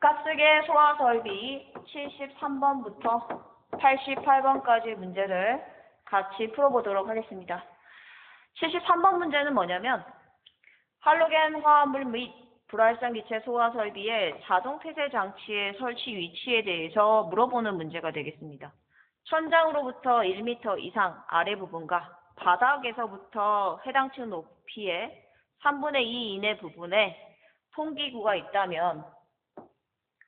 가스계 소화 설비 73번부터 88번까지 문제를 같이 풀어보도록 하겠습니다. 73번 문제는 뭐냐면 할로겐 화합물 및 불활성 기체 소화 설비의 자동 폐쇄 장치의 설치 위치에 대해서 물어보는 문제가 되겠습니다. 천장으로부터 1m 이상 아래 부분과 바닥에서부터 해당 층 높이의 3분의 2 이내 부분에 통기구가 있다면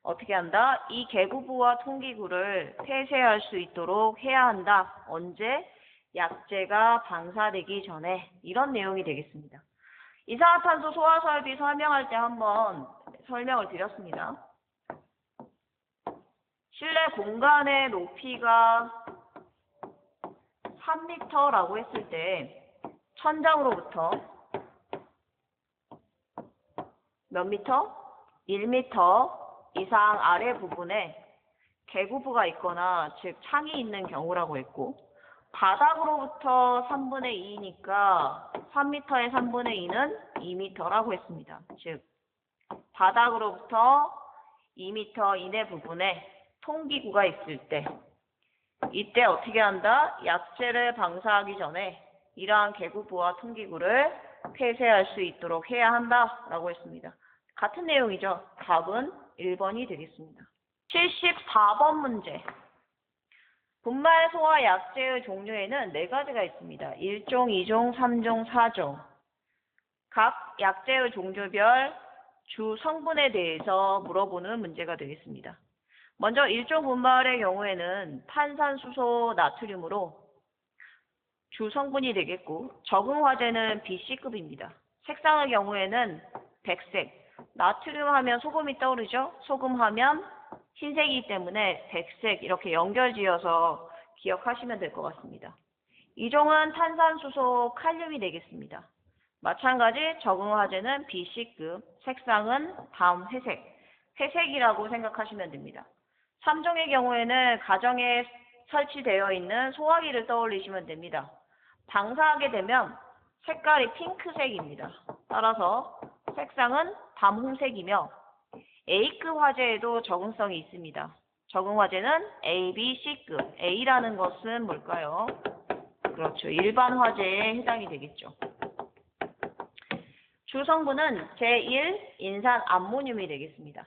어떻게 한다? 이 개구부와 통기구를 폐쇄할 수 있도록 해야 한다. 언제? 약재가 방사되기 전에 이런 내용이 되겠습니다. 이산화탄소 소화 설비 설명할 때 한번 설명을 드렸습니다. 실내 공간의 높이가 3m라고 했을 때 천장으로부터 몇 미터? 1미터 이상 아래 부분에 개구부가 있거나 즉 창이 있는 경우라고 했고 바닥으로부터 3분의 2니까 3m의 3분의 2는 2m라고 했습니다. 즉 바닥으로부터 2m 이내 부분에 통기구가 있을 때 이때 어떻게 한다? 약재를 방사하기 전에 이러한 개구부와 통기구를 폐쇄할 수 있도록 해야 한다라고 했습니다. 같은 내용이죠. 답은 1번이 되겠습니다. 74번 문제. 분말 소화 약재의 종류에는 네 가지가 있습니다. 1종, 2종, 3종, 4종. 각 약재의 종류별 주 성분에 대해서 물어보는 문제가 되겠습니다. 먼저 1종 분말의 경우에는 탄산수소 나트륨으로 주 성분이 되겠고 적응 화제는 BC급입니다. 색상의 경우에는 백색, 나트륨 하면 소금이 떠오르죠? 소금 하면 흰색이기 때문에 백색 이렇게 연결지어서 기억하시면 될 것 같습니다. 이종은 탄산수소 칼륨이 되겠습니다. 마찬가지 적응 화제는 BC급, 색상은 밤 회색, 회색이라고 생각하시면 됩니다. 3종의 경우에는 가정에 설치되어 있는 소화기를 떠올리시면 됩니다. 방사하게 되면 색깔이 핑크색입니다. 따라서 색상은 밤홍색이며 A급 화재에도 적응성이 있습니다. 적응 화재는 A, B, C급. A라는 것은 뭘까요? 그렇죠. 일반 화재에 해당이 되겠죠. 주성분은 제1 인산 암모늄이 되겠습니다.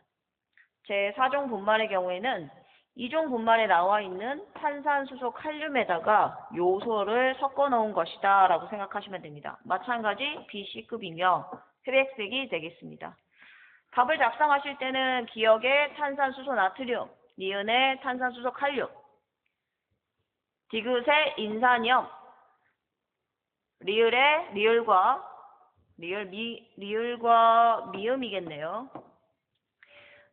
제4종 분말의 경우에는 2종 분말에 나와 있는 탄산수소 칼륨에다가 요소를 섞어 놓은 것이다 라고 생각하시면 됩니다. 마찬가지 BC급이며 회백색이 되겠습니다. 답을 작성하실 때는 기억에 탄산수소 나트륨, 니은에 탄산수소 칼륨, 디귿에 인산염, 리을에 리을과 리을 미 리을과 미음이겠네요.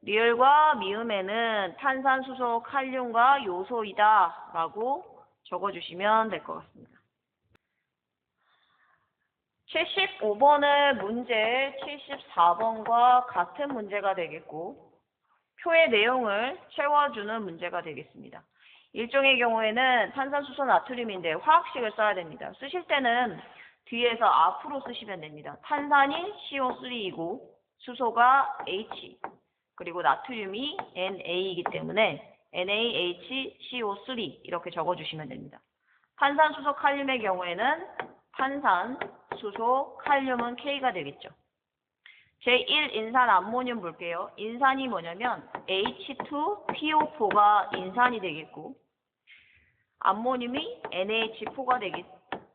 리을과 미음에는 탄산수소 칼륨과 요소이다 라고 적어주시면 될 것 같습니다. 75번의 문제 74번과 같은 문제가 되겠고 표의 내용을 채워주는 문제가 되겠습니다. 일종의 경우에는 탄산수소 나트륨인데 화학식을 써야 됩니다. 쓰실 때는 뒤에서 앞으로 쓰시면 됩니다. 탄산이 CO3이고 수소가 H 그리고 나트륨이 NA이기 때문에 NaHCO3 이렇게 적어주시면 됩니다. 탄산수소 칼륨의 경우에는 탄산, 수소, 칼륨은 K가 되겠죠. 제1 인산 암모늄 볼게요. 인산이 뭐냐면 H2PO4가 인산이 되겠고 암모늄이 NH4가 되기,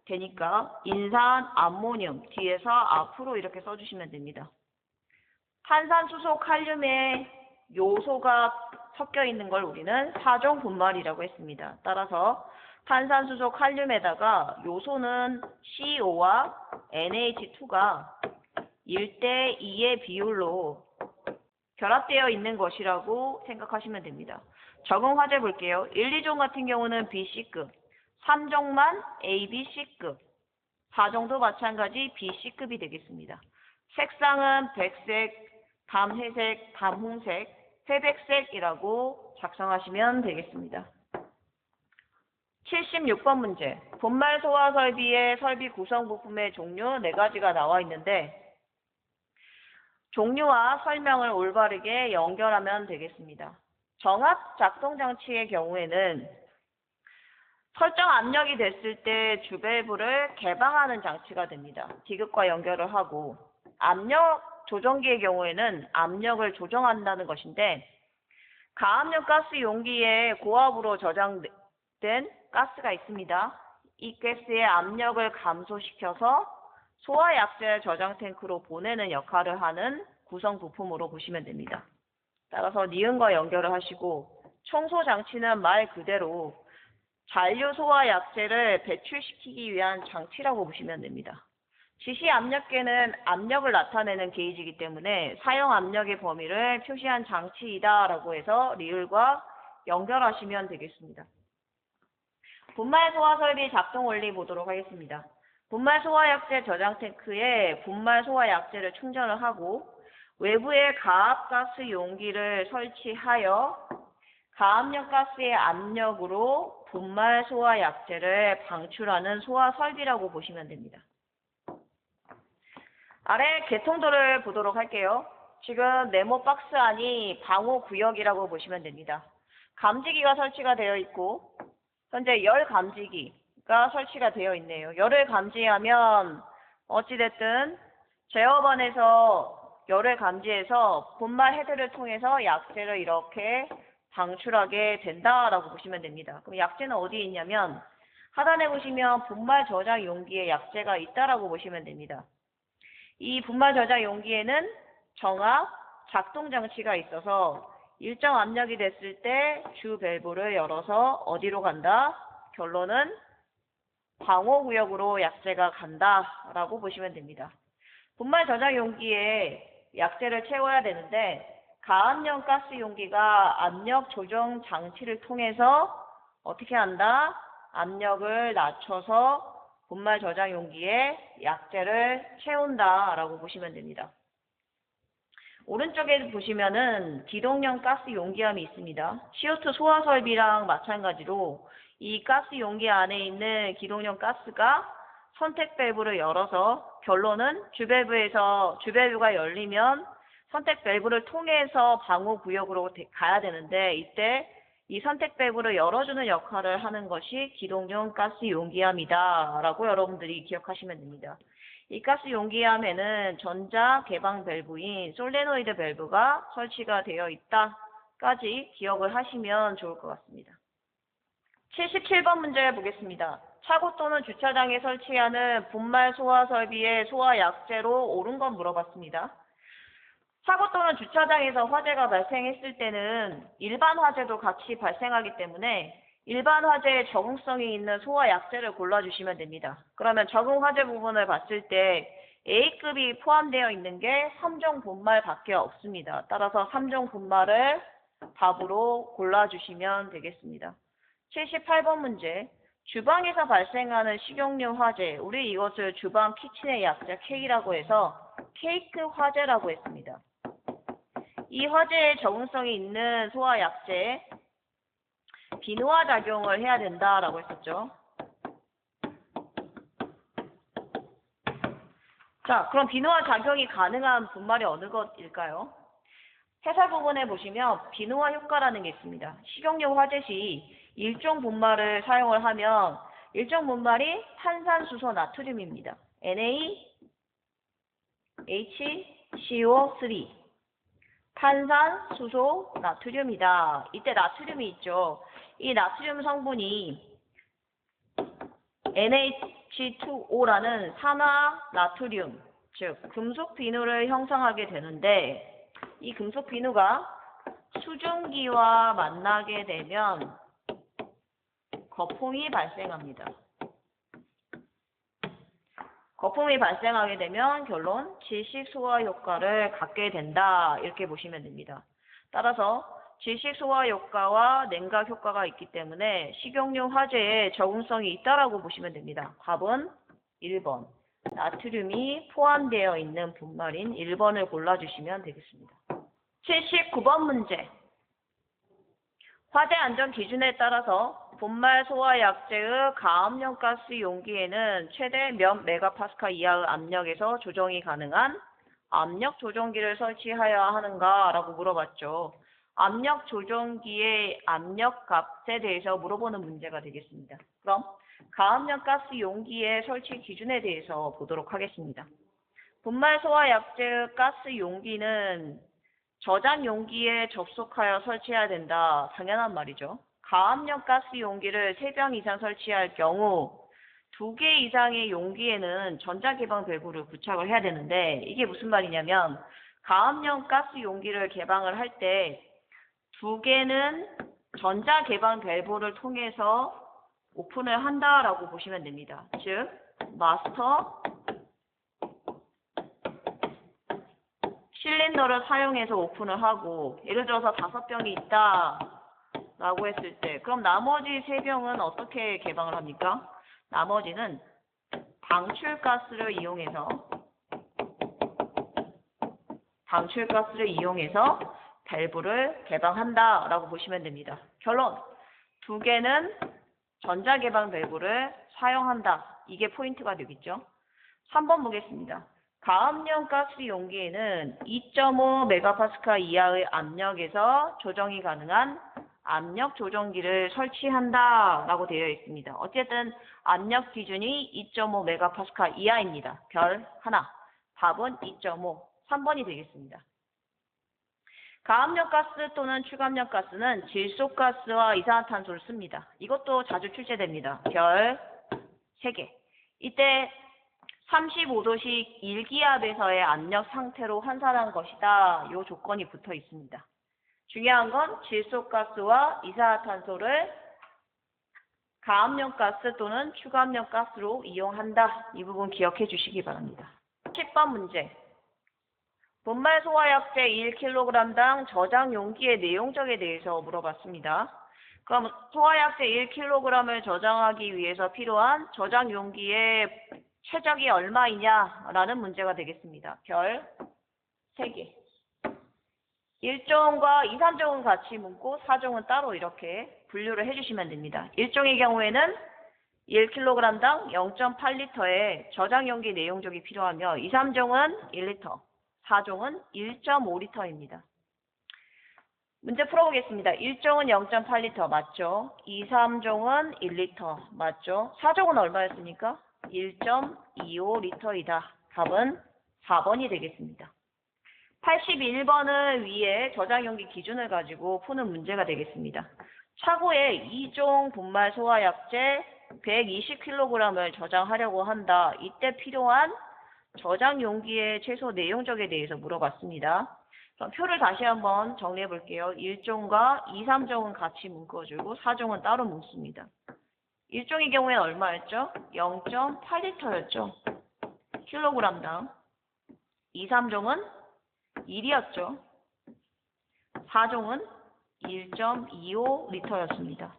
되니까 인산 암모늄 뒤에서 앞으로 이렇게 써주시면 됩니다. 탄산수소 칼륨에 요소가 섞여 있는 걸 우리는 사종 분말이라고 했습니다. 따라서 탄산수소 칼륨에다가 요소는 CO와 NH2가 1대 2의 비율로 결합되어 있는 것이라고 생각하시면 됩니다. 적응 화재 볼게요. 1, 2종 같은 경우는 BC급, 3종만 ABC급, 4종도 마찬가지 BC급이 되겠습니다. 색상은 백색, 밤회색, 밤홍색, 회백색이라고 작성하시면 되겠습니다. 76번 문제. 분말 소화 설비의 설비 구성 부품의 종류 네 가지가 나와 있는데 종류와 설명을 올바르게 연결하면 되겠습니다. 정압 작동 장치의 경우에는 설정 압력이 됐을 때 주밸브를 개방하는 장치가 됩니다. 디귿과 연결을 하고 압력 조정기의 경우에는 압력을 조정한다는 것인데 가압력 가스 용기에 고압으로 저장 된 가스가 있습니다. 이 가스의 압력을 감소시켜서 소화 약재 저장 탱크로 보내는 역할을 하는 구성 부품으로 보시면 됩니다. 따라서 니은과 연결을 하시고 청소 장치는 말 그대로 잔류 소화 약재를 배출시키기 위한 장치라고 보시면 됩니다. 지시 압력계는 압력을 나타내는 게이지이기 때문에 사용 압력의 범위를 표시한 장치이다라고 해서 리을과 연결하시면 되겠습니다. 분말 소화 설비 작동 원리 보도록 하겠습니다. 분말 소화 약재 저장 탱크에 분말 소화 약재를 충전을 하고 외부에 가압 가스 용기를 설치하여 가압력 가스의 압력으로 분말 소화 약재를 방출하는 소화 설비라고 보시면 됩니다. 아래 개통도를 보도록 할게요. 지금 네모 박스 안이 방호 구역이라고 보시면 됩니다. 감지기가 설치가 되어 있고 현재 열 감지기가 설치가 되어 있네요. 열을 감지하면 어찌됐든 제어반에서 열을 감지해서 분말 헤드를 통해서 약재를 이렇게 방출하게 된다라고 보시면 됩니다. 그럼 약재는 어디에 있냐면 하단에 보시면 분말 저장 용기에 약재가 있다라고 보시면 됩니다. 이 분말 저장 용기에는 정압 작동 장치가 있어서 일정 압력이 됐을 때 주 밸브를 열어서 어디로 간다? 결론은 방호 구역으로 약재가 간다라고 보시면 됩니다. 분말 저장 용기에 약재를 채워야 되는데 가압력 가스 용기가 압력 조정 장치를 통해서 어떻게 한다? 압력을 낮춰서 분말 저장 용기에 약재를 채운다라고 보시면 됩니다. 오른쪽에 보시면은 기동용 가스 용기함이 있습니다. CO2 소화 설비랑 마찬가지로 이 가스 용기 안에 있는 기동용 가스가 선택 밸브를 열어서 결론은 주밸브에서 주밸브가 열리면 선택 밸브를 통해서 방호 구역으로 되- 가야 되는데 이때 이 선택 밸브를 열어주는 역할을 하는 것이 기동용 가스 용기함이다라고 여러분들이 기억하시면 됩니다. 이 가스 용기함에는 전자 개방 밸브인 솔레노이드 밸브가 설치가 되어 있다까지 기억을 하시면 좋을 것 같습니다. 77번 문제 보겠습니다. 차고 또는 주차장에 설치하는 분말 소화 설비의 소화 약재로 옳은 건 물어봤습니다. 차고 또는 주차장에서 화재가 발생했을 때는 일반 화재도 같이 발생하기 때문에 일반 화재에 적응성이 있는 소화 약재를 골라주시면 됩니다. 그러면 적응 화재 부분을 봤을 때 A급이 포함되어 있는 게 3종 분말 밖에 없습니다. 따라서 3종 분말을 답으로 골라주시면 되겠습니다. 78번 문제. 주방에서 발생하는 식용유 화재. 우리 이것을 주방 키친의 약자 K라고 해서 케이크 화재라고 했습니다. 이 화재에 적응성이 있는 소화 약재 비누화 작용을 해야 된다라고 했었죠. 자, 그럼 비누화 작용이 가능한 분말이 어느 것일까요? 해설 부분에 보시면 비누화 효과라는 게 있습니다. 식용유 화재 시 일종 분말을 사용을 하면 일종 분말이 탄산수소 나트륨입니다. NaHCO3 탄산 수소 나트륨이다. 이때 나트륨이 있죠. 이 나트륨 성분이 NH2O라는 산화 나트륨, 즉 금속 비누를 형성하게 되는데 이 금속 비누가 수증기와 만나게 되면 거품이 발생합니다. 거품이 발생하게 되면 결론 질식 소화 효과를 갖게 된다 이렇게 보시면 됩니다. 따라서 질식 소화 효과와 냉각 효과가 있기 때문에 식용유 화재에 적응성이 있다라고 보시면 됩니다. 답은 1번. 나트륨이 포함되어 있는 분말인 1번을 골라주시면 되겠습니다. 79번 문제. 화재 안전 기준에 따라서 분말 소화 약재의 가압력 가스 용기에는 최대 몇 메가파스칼 이하의 압력에서 조정이 가능한 압력 조정기를 설치하여야 하는가라고 물어봤죠. 압력 조정기의 압력 값에 대해서 물어보는 문제가 되겠습니다. 그럼 가압력 가스 용기의 설치 기준에 대해서 보도록 하겠습니다. 분말 소화 약제 가스 용기는 저장 용기에 접속하여 설치해야 된다. 당연한 말이죠. 가압력 가스 용기를 3병 이상 설치할 경우 두개 이상의 용기에는 전자개방 밸브를 부착을 해야 되는데 이게 무슨 말이냐면 가압력 가스 용기를 개방을 할때두 개는 전자개방 밸브를 통해서 오픈을 한다라고 보시면 됩니다. 즉 마스터 실린더를 사용해서 오픈을 하고 예를 들어서 다섯 병이 있다 라고 했을 때 그럼 나머지 세 병은 어떻게 개방을 합니까? 나머지는 방출가스를 이용해서 방출가스를 이용해서 밸브를 개방한다 라고 보시면 됩니다. 결론 두 개는 전자개방 밸브를 사용한다. 이게 포인트가 되겠죠. 3번 보겠습니다. 가압력 가스 용기에는 2.5 메가파스칼 이하의 압력에서 조정이 가능한 압력 조정기를 설치한다 라고 되어 있습니다. 어쨌든 압력 기준이 2.5 메가파스칼 이하입니다. 별 하나. 답은 2.5. 3번이 되겠습니다. 가압력 가스 또는 추가압력 가스는 질소 가스와 이산화탄소를 씁니다. 이것도 자주 출제됩니다. 별 3개. 이때 35도씩 1기압에서의 압력 상태로 환산한 것이다. 이 조건이 붙어 있습니다. 중요한 건 질소가스와 이산화탄소를 가압력 가스 또는 추가압력 가스로 이용한다. 이 부분 기억해 주시기 바랍니다. 10번 문제. 분말 소화약제 1kg당 저장 용기의 내용적에 대해서 물어봤습니다. 그럼 소화약제 1kg을 저장하기 위해서 필요한 저장 용기의 최적이 얼마이냐라는 문제가 되겠습니다. 별 3개. 1종과 2, 3종은 같이 묻고 4종은 따로 이렇게 분류를 해주시면 됩니다. 1종의 경우에는 1kg당 0.8리터의 저장 용기 내용적이 필요하며 2, 3종은 1리터, 4종은 1.5리터입니다. 문제 풀어보겠습니다. 1종은 0.8리터 맞죠? 2, 3종은 1리터 맞죠? 4종은 얼마였습니까? 1.25리터이다. 답은 4번이 되겠습니다. 81번은 위에 저장용기 기준을 가지고 푸는 문제가 되겠습니다. 차고에 2종 분말 소화약제 120kg을 저장하려고 한다. 이때 필요한 저장 용기의 최소 내용적에 대해서 물어봤습니다. 그럼 표를 다시 한번 정리해 볼게요. 1종과 2, 3종은 같이 묶어주고 4종은 따로 묶습니다. 1종의 경우에는 얼마였죠? 0.8리터였죠. 킬로그램당. 2, 3종은 1이었죠. 4종은 1.25리터였습니다.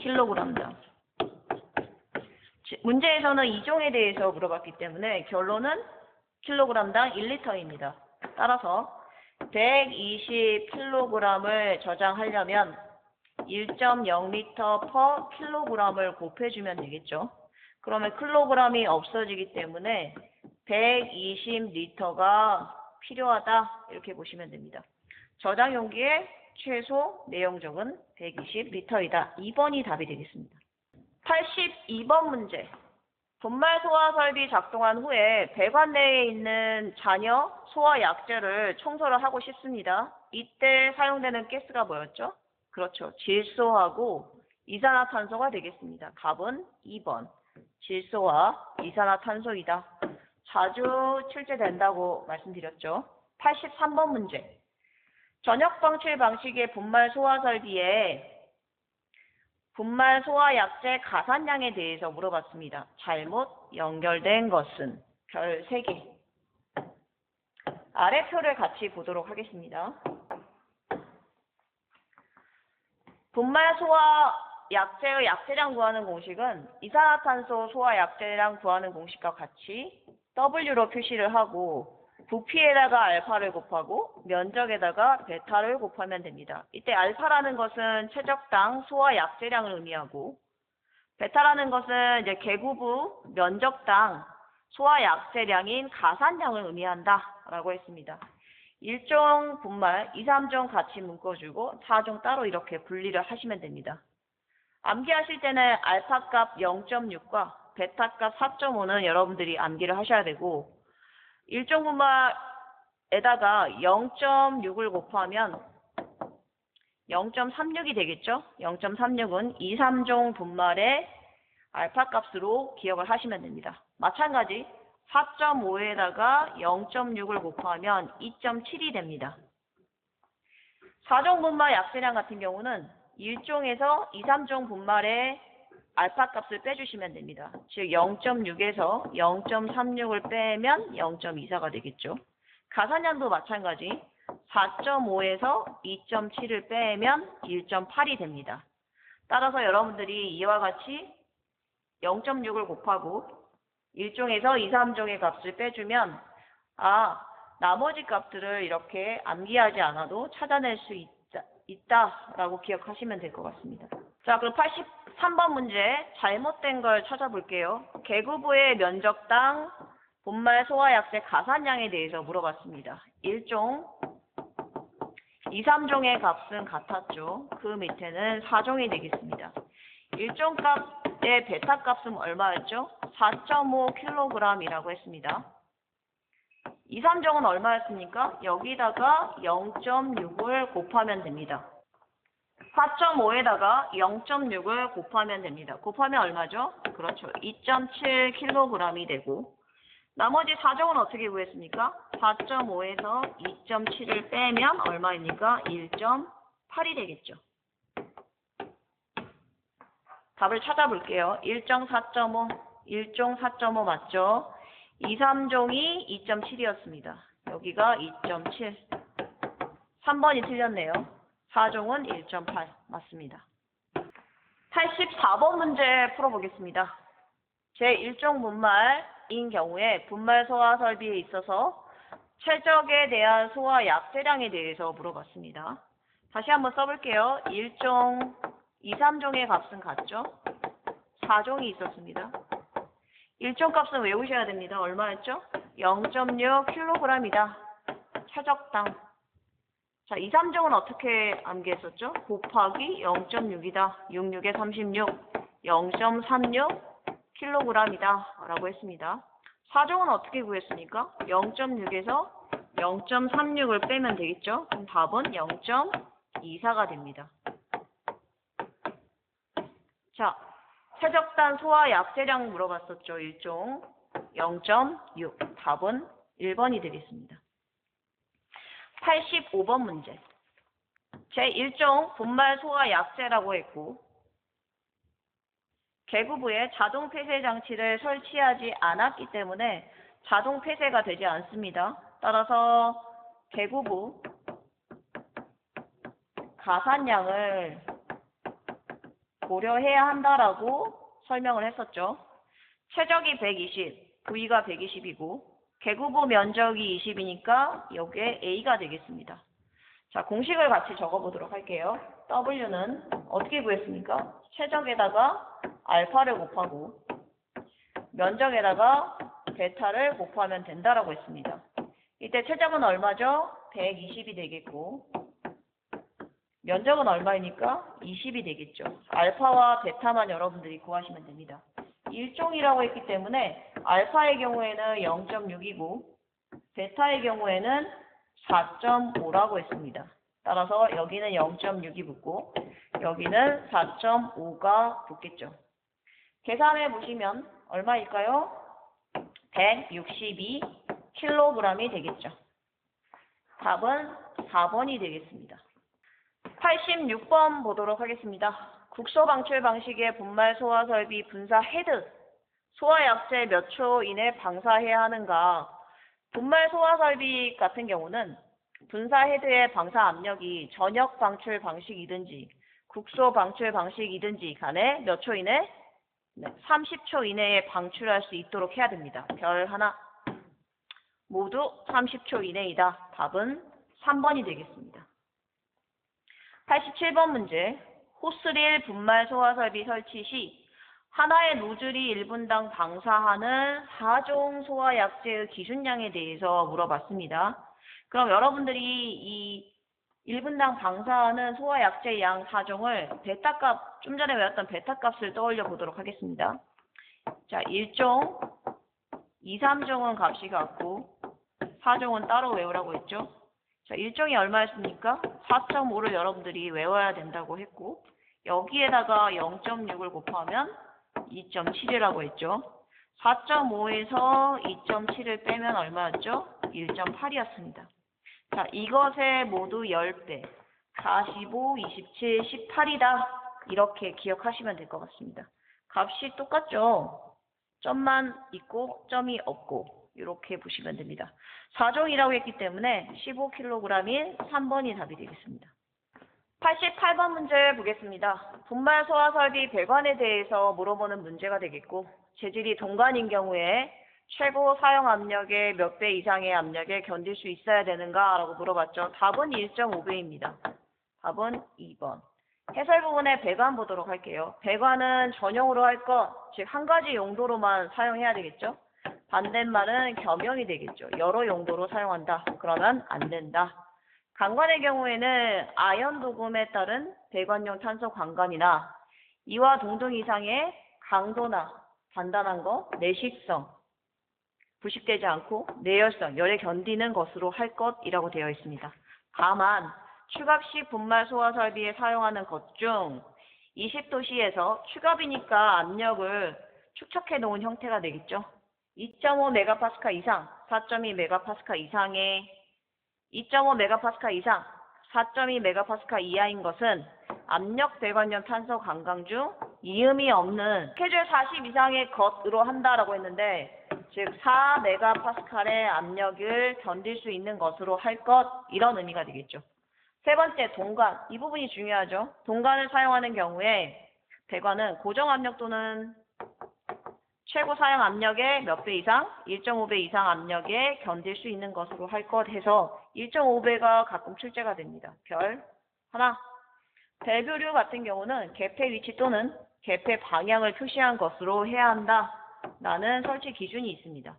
킬로그램당. 지- 문제에서는 2종에 대해서 물어봤기 때문에 결론은 킬로그램당 1리터입니다. 따라서 120kg을 저장하려면 1.0리터 per 킬로그램을 곱해주면 되겠죠. 그러면 킬로그램이 없어지기 때문에 120리터가 필요하다 이렇게 보시면 됩니다. 저장 용기의 최소 내용적은 120리터이다. 2번이 답이 되겠습니다. 82번 문제. 분말 소화 설비 작동한 후에 배관 내에 있는 잔여 소화 약재를 청소를 하고 싶습니다. 이때 사용되는 가스가 뭐였죠? 그렇죠. 질소하고 이산화탄소가 되겠습니다. 답은 2번. 질소와 이산화탄소이다. 자주 출제된다고 말씀드렸죠. 83번 문제. 전역 방출 방식의 분말 소화 설비에 분말 소화 약제 가산량에 대해서 물어봤습니다. 잘못 연결된 것은 별 3개. 아래 표를 같이 보도록 하겠습니다. 분말 소화 약제의 약제량 구하는 공식은 이산화탄소 소화 약제량 구하는 공식과 같이 W로 표시를 하고 부피에다가 알파를 곱하고 면적에다가 베타를 곱하면 됩니다. 이때 알파라는 것은 최적당 소화 약제량을 의미하고 베타라는 것은 이제 개구부 면적당 소화 약세량인 가산량을 의미한다라고 했습니다. 1종 분말 2, 3종 같이 묶어주고 4종 따로 이렇게 분리를 하시면 됩니다. 암기하실 때는 알파 값 0.6과 베타 값 4.5는 여러분들이 암기를 하셔야 되고 1종 분말에다가 0.6을 곱하면 0.36이 되겠죠? 0.36은 2, 3종 분말의 알파 값으로 기억을 하시면 됩니다. 마찬가지 4.5에다가 0.6을 곱하면 2.7이 됩니다. 4종 분말 약세량 같은 경우는 1종에서 2, 3종 분말의 알파 값을 빼주시면 됩니다. 즉 0.6에서 0.36을 빼면 0.24가 되겠죠. 가산량도 마찬가지 4.5에서 2.7을 빼면 1.8이 됩니다. 따라서 여러분들이 이와 같이 0.6을 곱하고 1종에서 2, 3종의 값을 빼주면 아 나머지 값들을 이렇게 암기하지 않아도 찾아낼 수 있다, 있다라고 기억하시면 될 것 같습니다. 자 그럼 83번 문제 잘못된 걸 찾아볼게요. 개구부의 면적당 분말 소화약세 가산량에 대해서 물어봤습니다. 1종 2, 3종의 값은 같았죠. 그 밑에는 4종이 되겠습니다. 1종 값의 베타 값은 얼마였죠? 4.5kg이라고 했습니다. 2, 3종은 얼마였습니까? 여기다가 0.6을 곱하면 됩니다. 4.5에다가 0.6을 곱하면 됩니다. 곱하면 얼마죠? 그렇죠. 2.7kg이 되고 나머지 4종은 어떻게 구했습니까? 4.5에서 2.7을 빼면 얼마입니까? 1.8이 되겠죠. 답을 찾아볼게요. 1종 4.5, 1종 4.5 맞죠? 2, 3종이 2.7이었습니다. 여기가 2.7. 3번이 틀렸네요. 4종은 1.8 맞습니다. 84번 문제 풀어보겠습니다. 제1종 분말인 경우에 분말 소화 설비에 있어서 최적에 대한 소화 약세량에 대해서 물어봤습니다. 다시 한번 써볼게요. 1종, 2, 3종의 값은 같죠? 4종이 있었습니다. 1종 값은 외우셔야 됩니다. 얼마였죠? 0.6kg이다. 최적당. 자, 2, 3종은 어떻게 암기했었죠? 곱하기 0.6이다. 66에 36, 0.36kg이다. 라고 했습니다. 4종은 어떻게 구했습니까? 0.6에서 0.36을 빼면 되겠죠? 그럼 답은 0.24가 됩니다. 자, 최적단 소화 약세량 물어봤었죠. 1종 0.6. 답은 1번이 되겠습니다. 85번 문제. 제1종 분말 소화 약세라고 했고 개구부에 자동 폐쇄 장치를 설치하지 않았기 때문에 자동 폐쇄가 되지 않습니다. 따라서 개구부 가산량을 고려해야 한다라고 설명을 했었죠. 최적이 120, V가 120이고 개구부 면적이 20이니까 여기에 A가 되겠습니다. 자, 공식을 같이 적어보도록 할게요. W는 어떻게 구했습니까? 최적에다가 알파를 곱하고 면적에다가 베타를 곱하면 된다라고 했습니다. 이때 최적은 얼마죠? 120이 되겠고 면적은 얼마이니까 20이 되겠죠. 알파와 베타만 여러분들이 구하시면 됩니다. 1종이라고 했기 때문에 알파의 경우에는 0.6이고 베타의 경우에는 4.5라고 했습니다. 따라서 여기는 0.6이 붙고 여기는 4.5가 붙겠죠. 계산해 보시면 얼마일까요? 162kg이 되겠죠. 답은 4번이 되겠습니다. 86번 보도록 하겠습니다. 국소 방출 방식의 분말 소화 설비 분사 헤드 소화 약세 몇초 이내 방사해야 하는가? 분말 소화 설비 같은 경우는 분사 헤드의 방사 압력이 전역 방출 방식이든지 국소 방출 방식이든지 간에 몇 초 이내? 네, 30초 이내에 방출할 수 있도록 해야 됩니다. 별 하나. 모두 30초 이내이다. 답은 3번이 되겠습니다. 87번 문제. 호스릴 분말 소화 설비 설치 시 하나의 노즐이 1분당 방사하는 4종 소화약제의 기준량에 대해서 물어봤습니다. 그럼 여러분들이 이 1분당 방사하는 소화약제 양 4종을 베타값, 좀 전에 외웠던 베타값을 떠올려 보도록 하겠습니다. 자, 1종, 2, 3종은 값이 같고 4종은 따로 외우라고 했죠. 자, 1종이 얼마였습니까? 4.5를 여러분들이 외워야 된다고 했고 여기에다가 0.6을 곱하면 2.7이라고 했죠. 4.5에서 2.7을 빼면 얼마였죠? 1.8이었습니다. 자, 이것의 모두 10배. 45, 27, 18이다. 이렇게 기억하시면 될 것 같습니다. 값이 똑같죠? 점만 있고 점이 없고 이렇게 보시면 됩니다. 4종이라고 했기 때문에 15kg인 3번이 답이 되겠습니다. 88번 문제 보겠습니다. 분말 소화 설비 배관에 대해서 물어보는 문제가 되겠고 재질이 동관인 경우에 최고 사용 압력의 몇 배 이상의 압력에 견딜 수 있어야 되는가 라고 물어봤죠. 답은 1.5배입니다. 답은 2번. 해설 부분에 배관 보도록 할게요. 배관은 전용으로 할 것, 즉 한 가지 용도로만 사용해야 되겠죠. 반대말은 겸용이 되겠죠. 여러 용도로 사용한다. 그러면 안 된다. 강관의 경우에는 아연 도금에 따른 배관용 탄소 관관이나 이와 동등 이상의 강도나 단단한 거, 내식성, 부식되지 않고 내열성, 열에 견디는 것으로 할 것이라고 되어 있습니다. 다만 추갑식 분말 소화 설비에 사용하는 것 중 20도씨에서 추갑이니까 압력을 축적해 놓은 형태가 되겠죠. 2.5 메가파스칼 이상, 4.2 메가파스칼 이상의 2.5 메가파스칼 이상, 4.2 메가파스칼 이하인 것은 압력 배관용 탄소 관광 중 이음이 없는 스케줄 40 이상의 것으로 한다라고 했는데 즉 4 메가파스칼의 압력을 견딜 수 있는 것으로 할 것 이런 의미가 되겠죠. 세 번째 동관 이 부분이 중요하죠. 동관을 사용하는 경우에 배관은 고정 압력 또는 최고 사용 압력의 몇 배 이상, 1.5배 이상 압력에 견딜 수 있는 것으로 할 것 해서 1.5배가 가끔 출제가 됩니다. 별 하나. 밸브류 같은 경우는 개폐 위치 또는 개폐 방향을 표시한 것으로 해야 한다. 라는 설치 기준이 있습니다.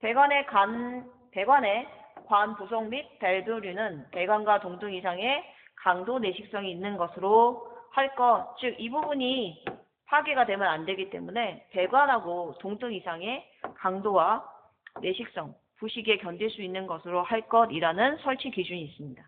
배관의 간, 배관의 관 부속 및 밸브류는 배관과 동등 이상의 강도 내식성이 있는 것으로 할 것, 즉 이 부분이 파괴가 되면 안 되기 때문에 배관하고 동등 이상의 강도와 내식성, 부식에 견딜 수 있는 것으로 할 것이라는 설치 기준이 있습니다.